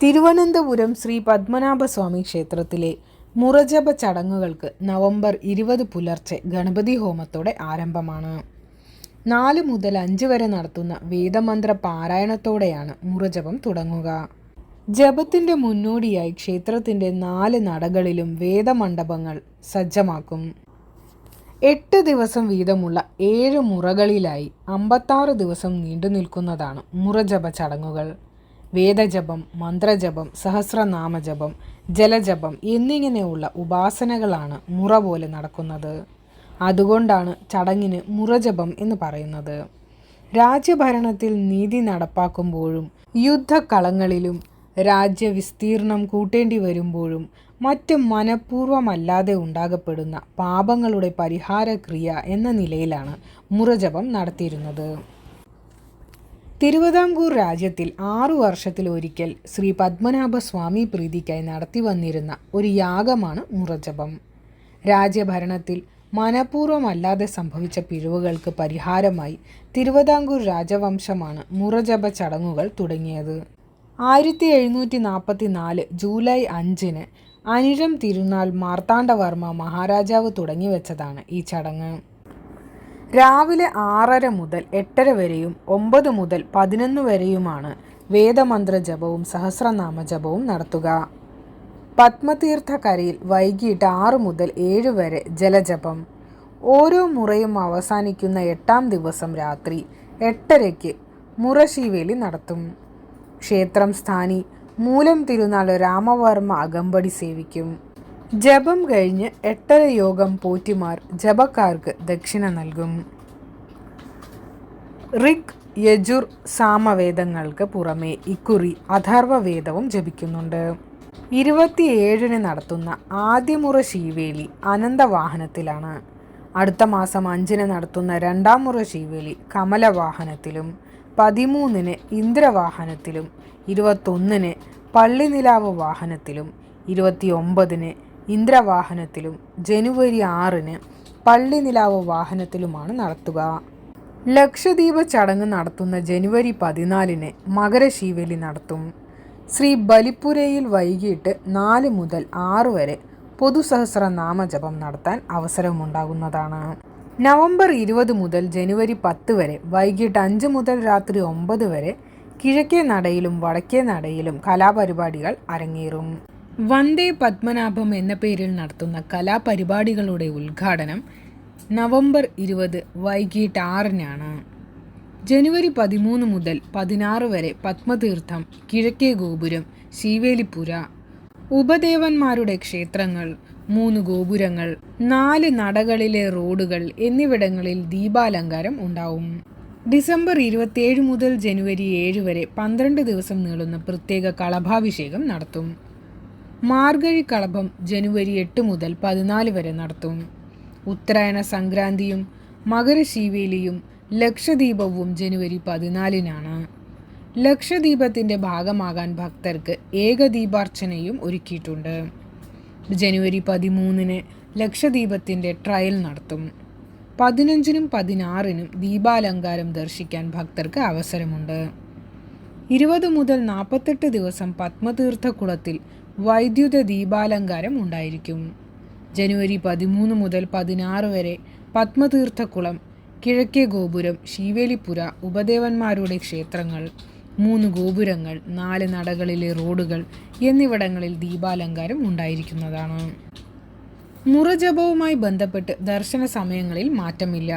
തിരുവനന്തപുരം ശ്രീ പത്മനാഭസ്വാമി ക്ഷേത്രത്തിലെ മുറജപ ചടങ്ങുകൾക്ക് നവംബർ ഇരുപത് പുലർച്ചെ ഗണപതി ഹോമത്തോടെ ആരംഭമാണ്. നാല് മുതൽ അഞ്ച് വരെ നടത്തുന്ന വേദമന്ത്ര പാരായണത്തോടെയാണ് മുറജപം തുടങ്ങുക. ജപത്തിന്റെ മുന്നോടിയായി ക്ഷേത്രത്തിന്റെ നാല് നടകളിലും വേദമണ്ഡപങ്ങൾ സജ്ജമാക്കും. എട്ട് ദിവസം വീതമുള്ള ഏഴ് മുറകളിലായി അമ്പത്താറ് ദിവസം നീണ്ടു നിൽക്കുന്നതാണ് മുറജപ ചടങ്ങുകൾ. വേദജപം മന്ത്രജപം സഹസ്രനാമജപം ജലജപം എന്നിങ്ങനെയുള്ള ഉപാസനകളാണ് മുറ പോലെ നടക്കുന്നത്. അതുകൊണ്ടാണ് ചടങ്ങിന് മുറജപം എന്ന് പറയുന്നത്. രാജ്യഭരണത്തിൽ നീതി നടപ്പാക്കുമ്പോഴും യുദ്ധക്കളങ്ങളിലും രാജ്യവിസ്തീർണം കൂട്ടേണ്ടി വരുമ്പോഴും മറ്റ് മനഃപൂർവമല്ലാതെ ഉണ്ടാകപ്പെടുന്ന പാപങ്ങളുടെ പരിഹാരക്രിയ എന്ന നിലയിലാണ് മുറജപം നടത്തിയിരുന്നത്. തിരുവിതാംകൂർ രാജ്യത്തിൽ ആറു വർഷത്തിലൊരിക്കൽ ശ്രീ പത്മനാഭസ്വാമി പ്രീതിക്കായി നടത്തി വന്നിരുന്ന ഒരു യാഗമാണ് മുറജപം. രാജ്യഭരണത്തിൽ മനഃപൂർവമല്ലാതെ സംഭവിച്ച പിഴവുകൾക്ക് പരിഹാരമായി തിരുവിതാംകൂർ രാജവംശമാണ് മുറജപ ചടങ്ങുകൾ തുടങ്ങിയത്. ആയിരത്തി എഴുന്നൂറ്റി നാൽപ്പത്തി നാല് ജൂലൈ അഞ്ചിന് അനിഴം തിരുനാൾ മാർത്താണ്ഡവർമ്മ മഹാരാജാവ് തുടങ്ങിവെച്ചതാണ് ഈ ചടങ്ങ്. രാവിലെ ആറര മുതൽ എട്ടര വരെയും ഒമ്പത് മുതൽ പതിനൊന്ന് വരെയുമാണ് വേദമന്ത്ര ജപവും സഹസ്രനാമ ജപവും നടത്തുക. പത്മതീർത്ഥക്കരയിൽ വൈകിട്ട് ആറ് മുതൽ ഏഴ് വരെ ജലജപം. ഓരോ മുറയും അവസാനിക്കുന്ന എട്ടാം ദിവസം രാത്രി എട്ടരയ്ക്ക് മുറശീവേലി നടത്തും. ക്ഷേത്രം സ്ഥാനി മൂലം തിരുനാൾ രാമവർമ്മ അകമ്പടി സേവിക്കും. ജപം കഴിഞ്ഞ് എട്ടര യോഗം പോറ്റിമാർ ജപക്കാർക്ക് ദക്ഷിണ നൽകും. ഋഗ് യജുർ സാമവേദങ്ങൾക്ക് പുറമെ ഇക്കുറി അഥർവവേദവും ജപിക്കുന്നുണ്ട്. ഇരുപത്തിയേഴിന് നടത്തുന്ന ആദ്യമുറ ശീവേലി അനന്തവാഹനത്തിലാണ്. അടുത്ത മാസം അഞ്ചിന് നടത്തുന്ന രണ്ടാം മുറ ശീവേലി കമലവാഹനത്തിലും പതിമൂന്നിന് ഇന്ദ്രവാഹനത്തിലും ഇരുപത്തൊന്നിന് പള്ളിനിലാവ് വാഹനത്തിലും ഇരുപത്തിയൊമ്പതിന് ഇന്ദ്രവാഹനത്തിലും ജനുവരി ആറിന് പള്ളിനിലാവ് വാഹനത്തിലുമാണ് നടത്തുക. ലക്ഷദ്വീപ് ചടങ്ങ് നടത്തുന്ന ജനുവരി പതിനാലിന് മകരശീവേലി നടത്തും. ശ്രീ ബലിപ്പുരയിൽ വൈകിട്ട് നാല് മുതൽ ആറ് വരെ പൊതുസഹസ്ര നാമജപം നടത്താൻ അവസരമുണ്ടാകുന്നതാണ്. നവംബർ ഇരുപത് മുതൽ ജനുവരി പത്ത് വരെ വൈകിട്ട് അഞ്ച് മുതൽ രാത്രി ഒമ്പത് വരെ കിഴക്കേ നടയിലും വടക്കേ നടയിലും കലാപരിപാടികൾ അരങ്ങേറും. വന്ദേ പത്മനാഭം എന്ന പേരിൽ നടത്തുന്ന കലാപരിപാടികളുടെ ഉദ്ഘാടനം നവംബർ ഇരുപത് വൈകിട്ട് ആറിനാണ്. ജനുവരി പതിമൂന്ന് മുതൽ പതിനാറ് വരെ പത്മതീർത്ഥം കിഴക്കേ ഗോപുരം ശീവേലിപ്പുര. ഉപദേവന്മാരുടെ ക്ഷേത്രങ്ങൾ മൂന്ന് ഗോപുരങ്ങൾ നാല് നടകളിലെ റോഡുകൾ എന്നിവിടങ്ങളിൽ ദീപാലങ്കാരം ഉണ്ടാവും. ഡിസംബർ ഇരുപത്തിയേഴ് മുതൽ ജനുവരി ഏഴ് വരെ പന്ത്രണ്ട് ദിവസം നീളുന്ന പ്രത്യേക കളഭാഭിഷേകം നടത്തും. മാർഗഴി കളഭം ജനുവരി എട്ട് മുതൽ പതിനാല് വരെ നടത്തും. ഉത്തരായണ സംക്രാന്തിയും മകരശീവേലിയും ലക്ഷദീപവും ജനുവരി പതിനാലിനാണ്. ലക്ഷദീപത്തിന്റെ ഭാഗമാകാൻ ഭക്തർക്ക് ഏകദീപാർച്ചനയും ഒരുക്കിയിട്ടുണ്ട്. ജനുവരി പതിമൂന്നിന് ലക്ഷദീപത്തിന്റെ ട്രയൽ നടത്തും. പതിനഞ്ചിനും പതിനാറിനും ദീപാലങ്കാരം ദർശിക്കാൻ ഭക്തർക്ക് അവസരമുണ്ട്. ഇരുപത് മുതൽ നാൽപ്പത്തെട്ട് ദിവസം പത്മതീർത്ഥക്കുളത്തിൽ വൈദ്യുത ദീപാലങ്കാരം ഉണ്ടായിരിക്കും. ജനുവരി പതിമൂന്ന് മുതൽ പതിനാറ് വരെ പത്മതീർത്ഥക്കുളം കിഴക്കേ ഗോപുരം ശീവേലിപ്പുര ഉപദേവന്മാരുടെ ക്ഷേത്രങ്ങൾ മൂന്ന് ഗോപുരങ്ങൾ നാല് നടകളിലെ റോഡുകൾ എന്നിവിടങ്ങളിൽ ദീപാലങ്കാരം ഉണ്ടായിരിക്കുന്നതാണ്. മുറജപവുമായി ബന്ധപ്പെട്ട് ദർശന സമയങ്ങളിൽ മാറ്റമില്ല.